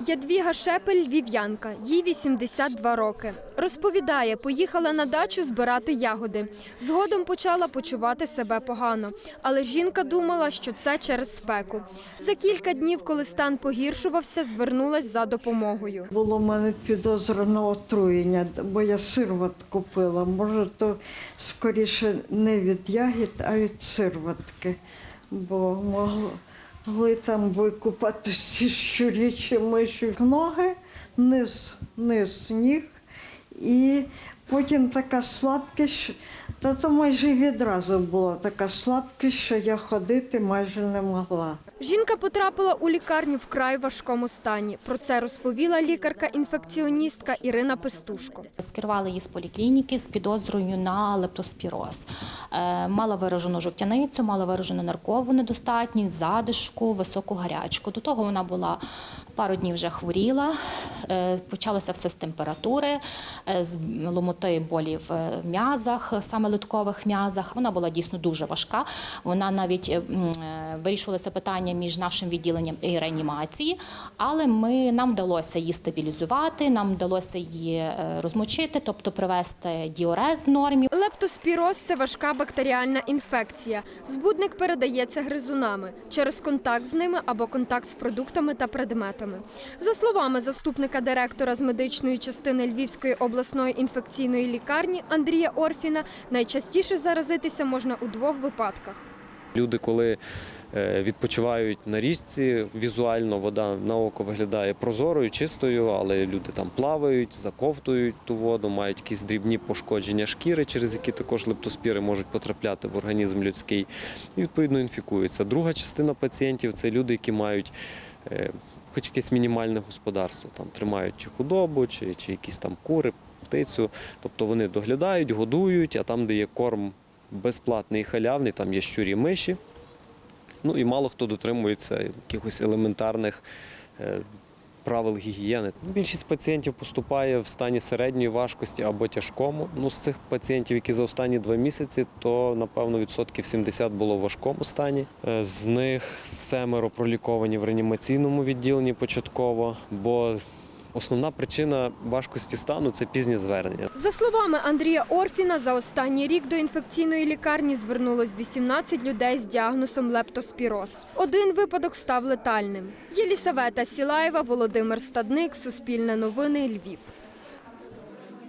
Ядвіга Шепель львів'янка, їй 82 роки. Розповідає, поїхала на дачу збирати ягоди. Згодом почала почувати себе погано, але жінка думала, що це через спеку. За кілька днів, коли стан погіршувався, звернулась за допомогою. Було в мене підозра отруєння, бо я сирват купила. Може, то скоріше не від ягід, а від сирватки. Бо могли, могли там викупатися щурічі миші ноги, низ, низ ніг. І потім така слабкість, та то майже відразу була така слабкість, що я ходити майже не могла. Жінка потрапила у лікарню в край важкому стані. Про це розповіла лікарка-інфекціоністка Ірина Пестушко. Скерували її з поліклініки з підозрою на лептоспіроз. Е, Мала виражену жовтяницю, мала виражену наркову недостатність, задишку, високу гарячку. До того вона була пару днів вже хворіла. Е, Почалося все з температури, е, з ломоти болі в е, м'язах, саме литкових м'язах. Вона була дійсно дуже важка. Вона навіть вирішувалася м, е, питання між нашим відділенням і реанімації, але ми нам вдалося її стабілізувати, нам вдалося її е, розмочити, тобто привести діорез в нормі. Лептоспіроз це важка бактеріальна інфекція. Збудник передається гризунами через контакт з ними або контакт з продуктами та предметами. За словами заступника директора з медичної частини Львівської обласної інфекційної лікарні Андрія Орфіна, найчастіше заразитися можна у двох випадках. Люди, коли е, відпочивають на річці, візуально вода на око виглядає прозорою, чистою, але люди там плавають, заковтують ту воду, мають якісь дрібні пошкодження шкіри, через які також лептоспіри можуть потрапляти в організм людський і відповідно інфікуються. Друга частина пацієнтів це люди, які мають. е, Хоч якесь мінімальне господарство, там тримають чи худобу, чи, чи якісь там кури, птицю. Тобто вони доглядають, годують, а там, де є корм безплатний і халявний, там є щурі миші. Ну і мало хто дотримується якихось елементарних е, правил гігієни. Більшість пацієнтів поступає в стані середньої важкості або тяжкому. Ну, з цих пацієнтів, які за останні два місяці, то напевно відсотків 70 було в важкому стані. Е, З них семеро проліковані в реанімаційному відділенні початково, бо основна причина важкості стану це пізні звернення. За словами Андрія Орфіна, за останній рік до інфекційної лікарні звернулось 18 людей з діагнозом лептоспіроз. Один випадок став летальним. Єлісавета Сілаєва, Володимир Стадник, Суспільне новини, Львів.